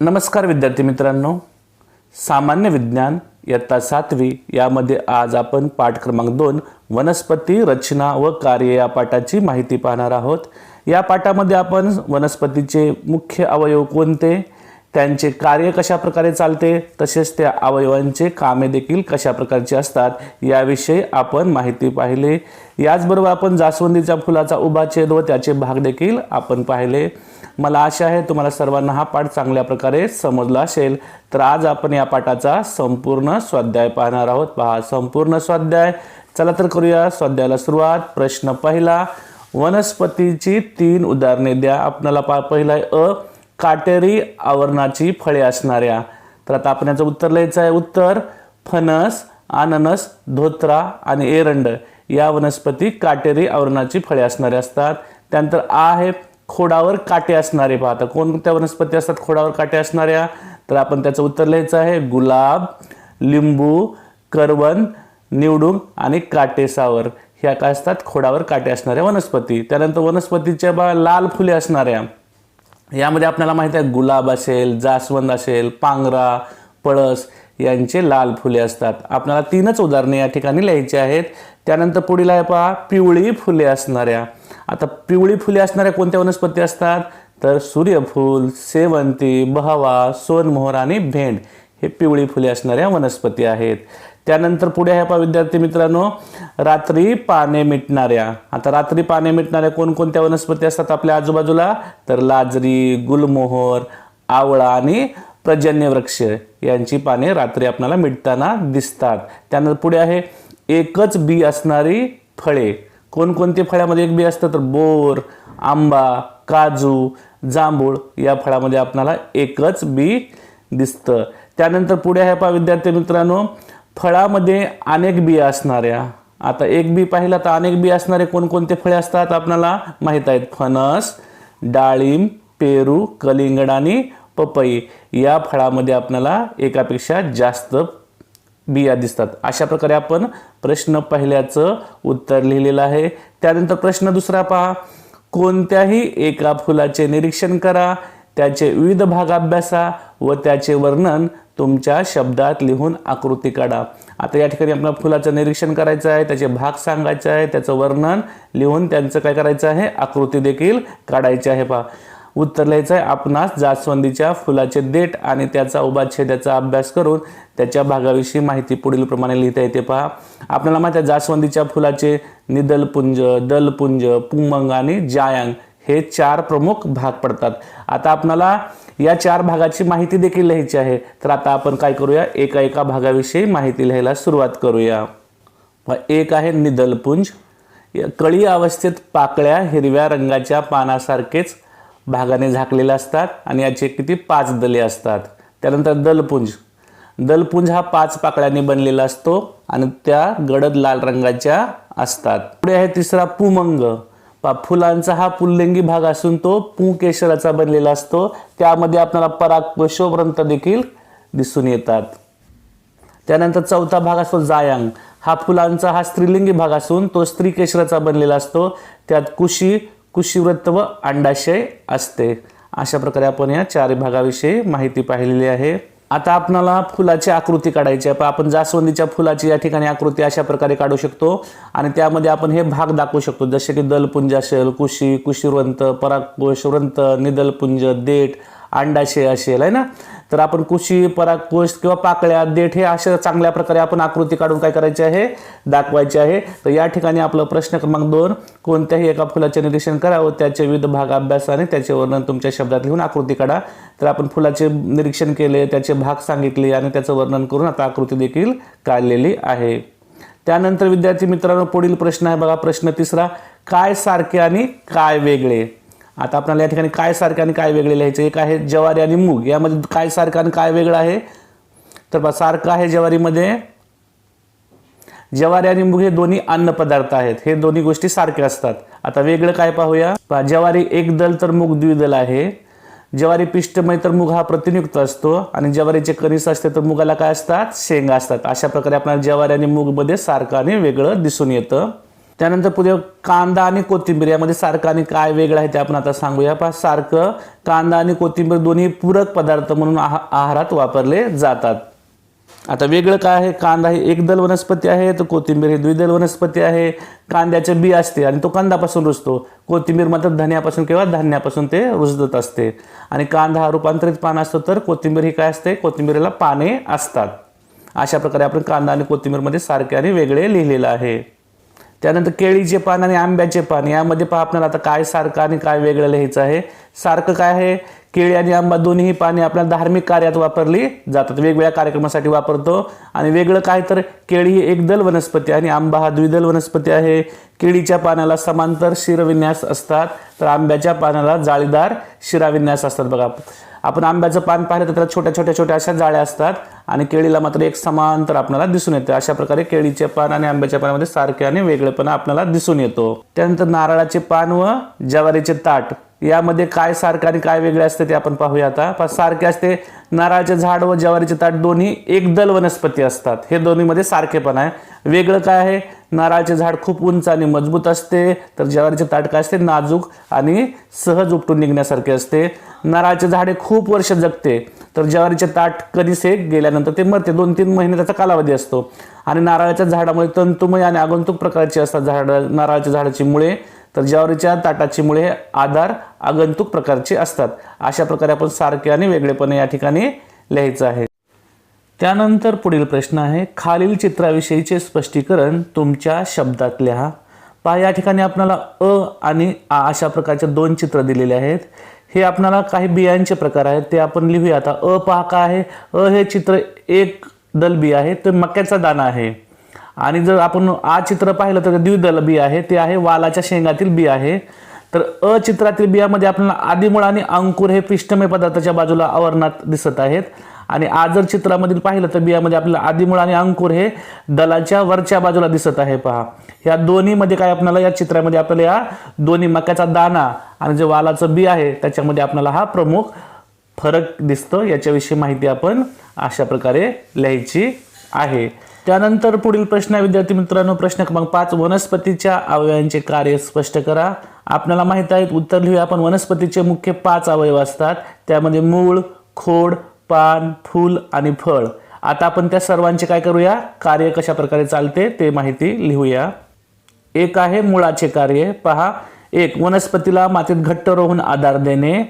नमस्कार विद्यार्थी मित्रांनो. सामान्य विज्ञान इयत्ता सातवी यामध्ये आज आपण पाठ क्रमांक दोन वनस्पती रचना व कार्य या पाठाची माहिती पाहणार आहोत. या पाठामध्ये आपण वनस्पतीचे मुख्य अवयव कोणते? त्यांचे कार्य कशा प्रकारे चालते तसेच त्या अवयवांचे कामे देखील कशा प्रकारची असतात याविषयी आपण माहिती पाहिले. याचबरोबर आपण जास्वंदीच्या फुलाचा उभा छेद व त्याचे भाग देखील आपण पाहिले. मला आशा आहे तुम्हाला सर्वांना हा पाठ चांगल्या प्रकारे समजला असेल. तर आज आपण या पाठाचा संपूर्ण स्वाध्याय पाहणार आहोत. पहा संपूर्ण स्वाध्याय. चला तर करूया स्वाध्यायाला सुरुवात. प्रश्न पहिला वनस्पतीची तीन उदाहरणे द्या. आपल्याला पा पहिला आहे अ काटेरी आवरणाची फळे असणाऱ्या. तर आता आपण याचं उत्तर लिहायचं आहे. उत्तर फणस अननस धोत्रा आणि एरंड या वनस्पती काटेरी आवरणाची फळे असणारे असतात. त्यानंतर आ आहे खोडावर काटे असणारे. पाहता कोणत्या वनस्पती असतात खोडावर काटे असणाऱ्या? तर आपण त्याचं उत्तर लिहायचं आहे. गुलाब लिंबू करवंद निवडून आणि काटेसावर. ह्या काय असतात? खोडावर काटे असणाऱ्या वनस्पती. त्यानंतर वनस्पतीच्या बा लाल फुले असणाऱ्या. यामध्ये आपल्याला माहिती आहे गुलाब असेल जास्वंद असेल पांगरा पळस यांचे लाल फुले असतात. आपल्याला तीनच उदाहरणे या ठिकाणी लिहायची आहेत. त्यानंतर पुढील आहे पहा पिवळी फुले असणाऱ्या. आता पिवळी फुले असणाऱ्या कोणत्या वनस्पती असतात? तर सूर्यफूल सेवंती बहवा सोनमोहर आणि भेंड हे पिवळी फुले असणाऱ्या वनस्पती आहेत. त्यानंतर पुढे आहे पहा विद्यार्थी मित्रांनो रात्री पाने मिटणाऱ्या. आता रात्री पाने मिटणाऱ्या कोणकोणत्या वनस्पती असतात आपल्या आजूबाजूला? तर लाजरी गुलमोहर आवळा आणि पर्जन्य वृक्ष यांची पाने रात्री आपल्याला मिटताना दिसतात. त्यानंतर पुढे आहे एकच बी असणारी फळे. कोणकोणती फळामध्ये एक बी असतं? तर बोर आंबा काजू जांभूळ या फळामध्ये आपल्याला एकच बी दिसतं. त्यानंतर पुढे आहे पहा विद्यार्थी मित्रांनो फळामध्ये अनेक बिया असणाऱ्या आता एक बी पाहिला तर अनेक बी असणारे कोणकोणते फळे असतात आपल्याला माहीत आहेत. फणस डाळिंब पेरू कलिंगड आणि पपई या फळामध्ये आपल्याला एकापेक्षा जास्त बिया दिसतात. अशा प्रकारे आपण प्रश्न पहिल्याचं उत्तर लिहिलेलं आहे. त्यानंतर प्रश्न दुसरा पहा. कोणत्याही एका फुलाचे निरीक्षण करा त्याचे विविध भाग अभ्यासा व त्याचे वर्णन तुमच्या शब्दात लिहून आकृती काढा. आता या ठिकाणी आपल्याला फुलाचं निरीक्षण करायचं आहे त्याचे भाग सांगायचे आहे त्याचं वर्णन लिहून त्यांचं काय करायचं आहे आकृती देखील काढायची आहे पहा. उत्तर लिहायचं आहे आपणास जास्वंदीच्या फुलाचे देठ आणि त्याचा उभा छेदाचा अभ्यास करून त्याच्या भागाविषयी माहिती पुढील प्रमाणे लिहिता येते पहा. आपल्याला माहिती आहे जास्वंदीच्या फुलाचे निदलपुंज दलपुंज पुमंग आणि जायांग हे चार प्रमुख भाग पडतात. आता आपणाला या चार भागाची माहिती देखील लिहायची आहे. तर आता आपण काय करूया? एका एका भागाविषयी माहिती लिहायला सुरुवात करूया. एक आहे निदलपुंज. कळी अवस्थेत पाकळ्या हिरव्या रंगाच्या पानासारखेच भागाने झाकलेल्या असतात आणि याचे किती पाच दले असतात. त्यानंतर दलपुंज. दलपुंज हा पाच पाकळ्यांनी बनलेला असतो आणि त्या गडद लाल रंगाच्या असतात. पुढे आहे तिसरा पुमंग. फुलांचा हा पुल्लिंगी भाग असून तो पुंकेशराचा बनलेला असतो. त्यामध्ये आपल्याला परागशोभ्रंत देखील दिसून येतात. त्यानंतर चौथा भाग असतो जायांग. हा फुलांचा हा स्त्रीलिंगी भाग असून तो स्त्री केशराचा बनलेला असतो. त्यात कुशी कुशीवृत्त व अंडाशय असते. अशा प्रकारे आपण या चार भागाविषयी माहिती पाहिलेली आहे. आता आपणाला फुलाची आकृती काढायची आहे. आपण जास्वंदीच्या फुलाची या ठिकाणी आकृती अशा प्रकारे काढू शकतो. आणि त्यामध्ये आपण हे भाग दाखवू शकतो. जसे की दलपुंज असेल कुशी कुशीवंत परागकोशवंत निदलपुंज देठ अंडाशय असेल आहे ना? तर आपण कुशी परागकोश किंवा पाकळ्या देठ हे अशा चांगल्या प्रकारे आपण आकृती काढून काय करायचे आहे दाखवायचे आहे. तर या ठिकाणी आपलं प्रश्न क्रमांक दोन कोणत्याही एका फुलाचे निरीक्षण करा व त्याचे विविध भाग अभ्यासाने त्याचे वर्णन तुमच्या शब्दात लिहून आकृती काढा. तर आपण फुलाचे निरीक्षण केले त्याचे भाग सांगितले आणि त्याचं वर्णन करून आता आकृती देखील काढलेली आहे. त्यानंतर विद्यार्थी मित्रांनो पुढील प्रश्न आहे बघा प्रश्न तिसरा काय सारखे आणि काय वेगळे? आता आपल्याला या ठिकाणी काय सारखं आणि काय वेगळे लिहायचे? एक आहे ज्वारी आणि मूग. यामध्ये काय सारखं आणि काय वेगळं आहे? तर बा सारखं आहे ज्वारीमध्ये. ज्वारी आणि मूग हे दोन्ही अन्न पदार्थ आहेत. हे दोन्ही गोष्टी सारख्या असतात. आता वेगळं काय पाहूया? पहा, ज्वारी एक दल तर मूग द्विदल आहे. ज्वारी पिष्टमय तर मूग हा प्रतिनियुक्त असतो. आणि ज्वारीचे कणीस असते तर मुगाला काय असतात? शेंगा असतात. अशा प्रकारे आपल्याला ज्वारी आणि मूगमध्ये सारखं आणि वेगळं दिसून येतं. त्यानंतर पुढे कांदा आणि कोथिंबीर यामध्ये सारखं आणि काय वेगळं आहे ते आपण आता सांगूया. पहा सारखं कांदा आणि कोथिंबीर दोन्ही पूरक पदार्थ म्हणून आहा आहारात वापरले जातात. आता वेगळं काय आहे? कांदा ही एकदल वनस्पती आहे तर कोथिंबीर ही द्विदल वनस्पती आहे. कांद्याचे बी असते आणि तो कांदापासून रुजतो. कोथिंबीर मात्र धन्यापासून किंवा धान्यापासून ते रुजत असते. आणि कांदा हा रूपांतरित पान असतो तर कोथिंबीर ही काय असते? कोथिंबीरीला पाने असतात. अशा प्रकारे आपण कांदा आणि कोथिंबीरमध्ये सारखे आणि वेगळे लिहिलेलं आहे. त्यानंतर केळीचे पान आणि आंब्याचे पान यामध्ये पहा आपल्याला आता काय सारखं आणि काय वेगळं लिहायचं आहे. सारखं काय आहे? केळी आणि आंबा दोन्ही पाने आपल्या धार्मिक कार्यात वापरली जातात. वेगवेगळ्या कार्यक्रमासाठी वापरतो. आणि वेगळं काय तर केळी ही एकदल वनस्पती आणि आंबा हा द्विदल वनस्पती आहे. केळीच्या पानाला समांतर शिरविन्यास असतात. तर आंब्याच्या पानाला जाळीदार शिराविन्यास असतात बघा. आपण आंब्याचं पान पाहिलं तर त्याला छोट्या छोट्या छोट्या अशा जाळ्या असतात आणि केळीला मात्र एक समांतर आपल्याला दिसून येते. अशा प्रकारे केळीचे पान आणि आंब्याच्या पानामध्ये सारखे आणि वेगळेपणा आपल्याला दिसून येतो. त्यानंतर नारळाचे पान व ज्वारीचे ताट. यामध्ये काय सारखं आणि काय वेगळे असते ते आपण पाहूया आता. पण सारखे असते नारळाचे झाड व ज्वारीचे ताट दोन्ही एकदल वनस्पती असतात. हे दोन्हीमध्ये सारखेपण आहे. वेगळं काय आहे? नारळाचे झाड खूप उंच आणि मजबूत असते तर ज्वारीचे ताट काय असते? नाजूक आणि सहज उपटून निघण्यासारखे असते. नारळाचे झाड हे खूप वर्ष जगते तर ज्वारीचे ताट कधीसे गेल्यानंतर ते मरते. दोन तीन महिने त्याचा कालावधी असतो. आणि नारळाच्या झाडामुळे तंतुमय आणि आगंतुक प्रकारची असतात झाड. नारळाच्या झाडाची मुळे तर ज्वारीच्या ताटाची मुळे आधार आगंतुक प्रकारचे असतात. अशा प्रकारे आपण सारखे आणि वेगळेपणे या ठिकाणी लिहायचं आहे. त्यानंतर पुढील प्रश्न आहे खालील चित्राविषयीचे स्पष्टीकरण तुमच्या शब्दात लिहा. पहा या ठिकाणी आपल्याला अ आणि आ अशा प्रकारचे दोन चित्र दिलेले आहेत. हे आपल्याला काही बियांचे प्रकार आहेत ते आपण लिहूया. आता अ पहा काय आहे? अ हे चित्र एक दल बी आहे तर मक्याचा दाणा आहे. आणि जर आपण आ चित्र पाहिलं तर द्विदल बी आहे ते आहे वालाच्या शेंगातील बी आहे. तर अ चित्रातील बियामध्ये आपल्याला आदिमुळ आणि अंकुर हे पिष्टमय पदार्थाच्या बाजूला आवरणात दिसत आहेत. आणि आजर चित्रामधील पाहिलं तर बियामध्ये आपल्याला आदिमुळ आणि अंकुर हे दलाच्या वरच्या बाजूला दिसत आहे. पहा या दोन्हीमध्ये काय आपल्याला या चित्रामध्ये आपल्याला या दोन्ही मक्याचा दाणा आणि जे वालाचं बी आहे त्याच्यामध्ये आपल्याला हा प्रमुख फरक दिसतो. याच्याविषयी माहिती आपण अशा प्रकारे लिहायची आहे. त्यानंतर पुढील प्रश्न आहे विद्यार्थी मित्रांनो प्रश्न क्रमांक पाच वनस्पतीच्या अवयवांचे कार्य स्पष्ट करा. आपल्याला माहीत आहे उत्तर लिहूया आपण वनस्पतीचे मुख्य पाच अवयव असतात. त्यामध्ये मूळ खोड पान फूल आणि फळ. आता आपण त्या सर्वांचे काय करूया? कार्य कशा प्रकारे चालते ते माहिती लिहूया. एक आहे मुळाचे कार्य. पहा एक वनस्पतीला मातीत घट्ट रोहून आधार देणे.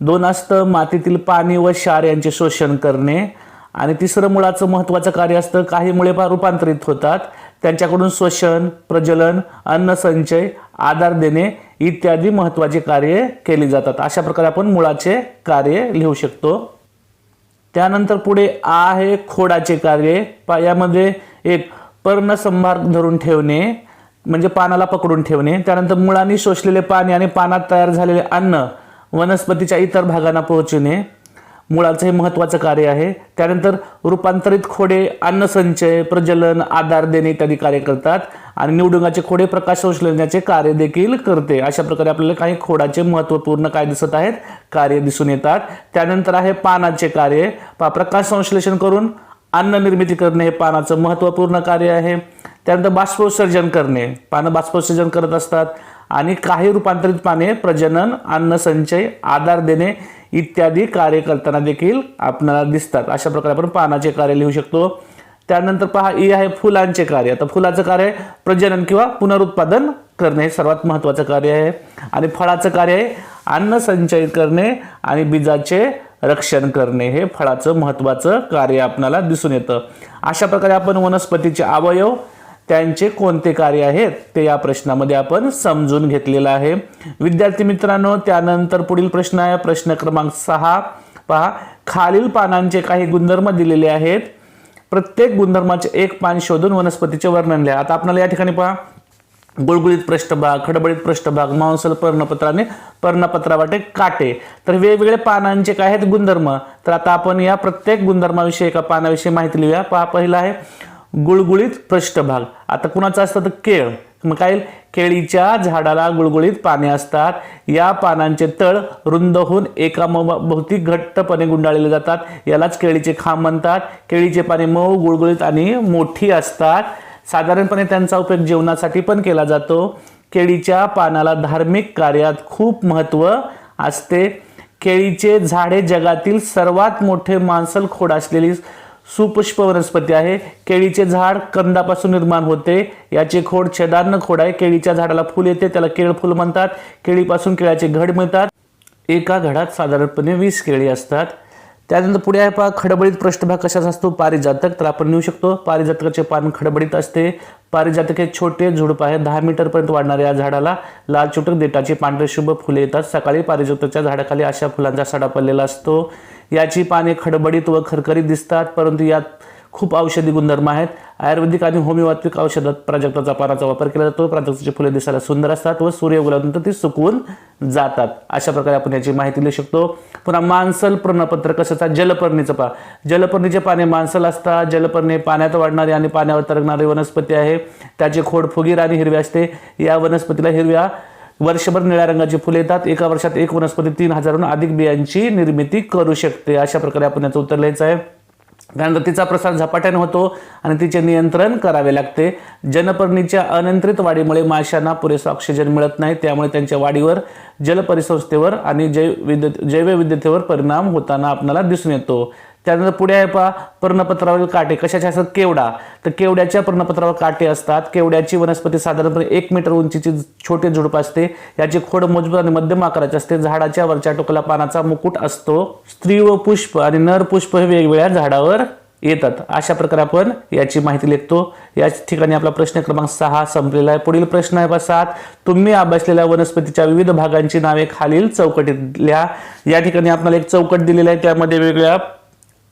दोन असतं मातीतील पाणी व क्षार यांचे शोषण करणे. आणि तिसरं मुळाचं महत्त्वाचं कार्य असतं काही मुळे फार रूपांतरित होतात. त्यांच्याकडून श्वसन प्रजलन अन्नसंचय आधार देणे इत्यादी महत्त्वाची कार्ये केली जातात. अशा प्रकारे आपण मुळाचे कार्य लिहू शकतो. त्यानंतर पुढे आ आहे खोडाचे कार्य. पायामध्ये एक पर्णसंभार धरून ठेवणे म्हणजे पानाला पकडून ठेवणे. त्यानंतर मुळांनी शोषलेले पाणी आणि पानात तयार झालेले अन्न वनस्पतीच्या इतर भागांना पोहोचणे. मुळाचं हे महत्त्वाचं कार्य आहे. त्यानंतर रूपांतरित खोडे अन्नसंचय प्रजलन आधार देणे इत्यादी कार्य करतात. आणि निवडुंगाचे खोडे प्रकाश शोषण्याचे कार्य देखील करते. अशा प्रकारे आपल्याला काही खोडाचे महत्त्वपूर्ण काय दिसत आहेत? कार्य दिसून येतात. त्यानंतर आहे पानाचे कार्य. पा प्रकाश संश्लेषण करून अन्न निर्मिती करणे हे पानाचं महत्त्वपूर्ण कार्य आहे. त्यानंतर बाष्पोत्सर्जन करणे. पानं बाष्पोत्सर्जन करत असतात. आणि काही रूपांतरित पाने प्रजनन अन्न संचय आधार देणे इत्यादी कार्य करताना देखील आपल्याला दिसतात. अशा प्रकारे आपण पानाचे कार्य लिहू शकतो. त्यानंतर पहा ई आहे फुलांचे कार्य. आता फुलाचं कार्य प्रजनन किंवा पुनरुत्पादन करणे हे सर्वात महत्त्वाचं कार्य आहे. आणि फळाचं कार्य आहे अन्न संचयित करणे आणि बीजाचे रक्षण करणे. हे फळाचं महत्त्वाचं कार्य आपल्याला दिसून येतं. अशा प्रकारे आपण वनस्पतीचे अवयव त्यांचे कोणते कार्य आहेत ते या प्रश्नामध्ये आपण समजून घेतलेलं आहे. विद्यार्थी मित्रांनो त्यानंतर पुढील प्रश्न आहे. प्रश्न क्रमांक सहा. पहा खालील पानांचे काही गुणधर्म दिलेले आहेत. प्रत्येक गुणधर्माचे एक पान शोधून वनस्पतीचे वर्णन लिहा. आता आपल्याला या ठिकाणी पहा. गुळगुळीत पृष्ठभाग खडबडीत पृष्ठभाग मांसल पर्णपत्राने पर्णपत्रावाटे काटे. तर वेगवेगळे पानांचे काय आहेत गुणधर्म? तर आता आपण या प्रत्येक गुणधर्माविषयी एका पानाविषयी माहिती लिहूया. पहा पहिला आहे. गुळगुळीत पृष्ठभाग. आता कुणाचा असतं तर केळ. मग काय केळीच्या झाडाला गुळगुळीत पाने असतात. या पानांचे तळ रुंद होऊन एका भोवती घट्टपणे गुंडाळलेले जातात. यालाच केळीचे खांब म्हणतात. केळीचे पाने मऊ गुळगुळीत आणि मोठी असतात. साधारणपणे त्यांचा उपयोग जेवणासाठी पण केला जातो. केळीच्या पानाला धार्मिक कार्यात खूप महत्त्व असते. केळीचे झाडे जगातील सर्वात मोठे मांसल खोड असलेली सुपुष्प वनस्पती आहे. केळीचे झाड कंदापासून निर्माण होते. याचे खोड छेदान्न खोड आहे. केळीच्या झाडाला फुल येते. त्याला केळ फुल म्हणतात. केळीपासून केळाचे घड मिळतात. एका घडात साधारणपणे वीस केळी असतात. त्यानंतर पुढे आहे पहा खडबडीत पृष्ठभाग कशाचा असतो? पारिजातक. तर आपण नेऊ शकतो पारिजातकाचे पान खडबडीत असते. पारिजातक हे छोटे झुडप आहे. दहा मीटरपर्यंत वाढणाऱ्या या झाडाला लाल चुटक देटाची पांढरे शुभ फुले येतात. सकाळी पारिजातकाच्या झाडाखाली अशा फुलांचा सडा पडलेला असतो. याची पाने खडबडीत व खरखरीत दिसतात परंतु यात खूप औषधी गुणधर्म आहेत. आयुर्वेदिक आणि होमिओपॅथिक औषधात प्राजक्ताचा पानाचा वापर केला जातो. प्राजक्ताची फुले दिसायला सुंदर असतात व सूर्य ती सुकवून जातात. अशा प्रकारे आपण याची माहिती लिहू शकतो. पुन्हा मांसल कसं असतात जलपर्णीचं पा. जलपर्णीचे पाने मांसल असतात. जलपर्णी पाण्यात वाढणारी आणि पाण्यावर तरंगणारी वनस्पती आहे. त्याचे खोड फुगीर आणि हिरवे असते. या वनस्पतीला हिरव्या वर्षभर निळ्या रंगाची फुले येतात. एका वर्षात एक वनस्पती तीन हजारहून अधिक बियांची निर्मिती करू शकते. अशा प्रकारे आपण याचं उत्तर लिहायचं आहे. त्यानंतर तिचा प्रसार झपाट्याने होतो आणि तिचे नियंत्रण करावे लागते. जनपर्णीच्या अनियंत्रित वाढीमुळे माशांना पुरेसा ऑक्सिजन मिळत नाही त्यामुळे त्यांच्या वाढीवर जलपरिसंस्थेवर आणि जैव विद्युत जैवविद्यतेवर परिणाम होताना आपल्याला दिसून येतो. त्यानंतर पुढे आहे पहा पर्णपत्रावरील काटे. कशाचे असतात? केवडा. तर केवड्याच्या पर्णपत्रावर काटे असतात. केवड्याची वनस्पती साधारणपणे एक मीटर उंचीची छोटे झुडप असते. याची खोड मजबूत आणि मध्यम आकाराची असते. झाडाच्या वरच्या टोकाला पानाचा मुकुट असतो. स्त्री व पुष्प आणि नर पुष्प हे वेगवेगळ्या झाडावर येतात. अशा प्रकारे आपण याची माहिती लिखतो. या ठिकाणी आपला प्रश्न क्रमांक सहा संपलेला आहे. पुढील प्रश्न आहे पहा सात. तुम्ही अभ्यासलेल्या वनस्पतीच्या विविध भागांची नावे खालील चौकटीत लिहा या ठिकाणी आपल्याला एक चौकट दिलेलं आहे. त्यामध्ये वेगवेगळ्या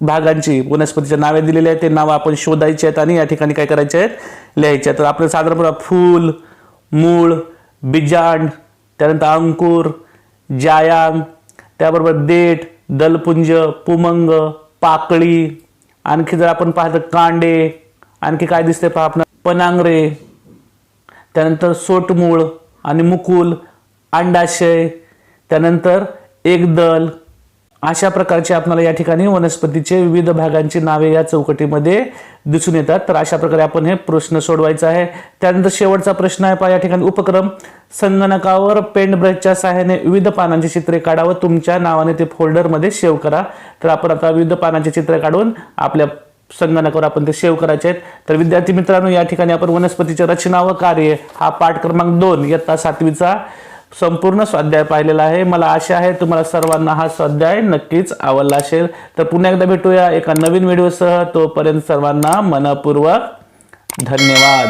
भागांची वनस्पतीच्या नावे दिलेली आहेत. ते नावं आपण शोधायचे आहेत आणि या ठिकाणी काय करायचे आहेत? लिहायचे आहेत. तर आपलं साधारणपणे फूल मूळ बिजांड त्यानंतर अंकुर जायांग त्याबरोबर देठ दलपुंज पुमंग पाकळी आणखी जर आपण पाहतो कांडे आणखी काय दिसते पहा आपण पनांगरे त्यानंतर सोटमूळ आणि मुकुल अंडाशय त्यानंतर एकदल अशा प्रकारचे आपल्याला या ठिकाणी वनस्पतीचे विविध भागांची नावे या चौकटीमध्ये दिसून येतात. तर अशा प्रकारे आपण हे प्रश्न सोडवायचा आहे. त्यानंतर शेवटचा प्रश्न आहे. पहा या ठिकाणी उपक्रम संगणकावर पेंट ब्रशच्या सहाय्याने विविध पानांची चित्रे काढा व तुमच्या नावाने ते फोल्डरमध्ये सेव्ह करा. तर आपण आता विविध पानांची चित्रे काढून आपल्या संगणकावर आपण ते सेव्ह करायचे आहेत. तर विद्यार्थी मित्रांनो या ठिकाणी आपण वनस्पतीच्या रचना व कार्य हा पाठ क्रमांक दोन इयत्ता सातवीचा संपूर्ण स्वाध्याय पाहिलेला आहे. मला आशा आहे तुम्हाला सर्वांना हा स्वाध्याय नक्कीच आवडला असेल. तर पुन्हा एकदा भेटूया एका नवीन व्हिडिओसह. तोपर्यंत सर्वांना मनपूर्वक धन्यवाद.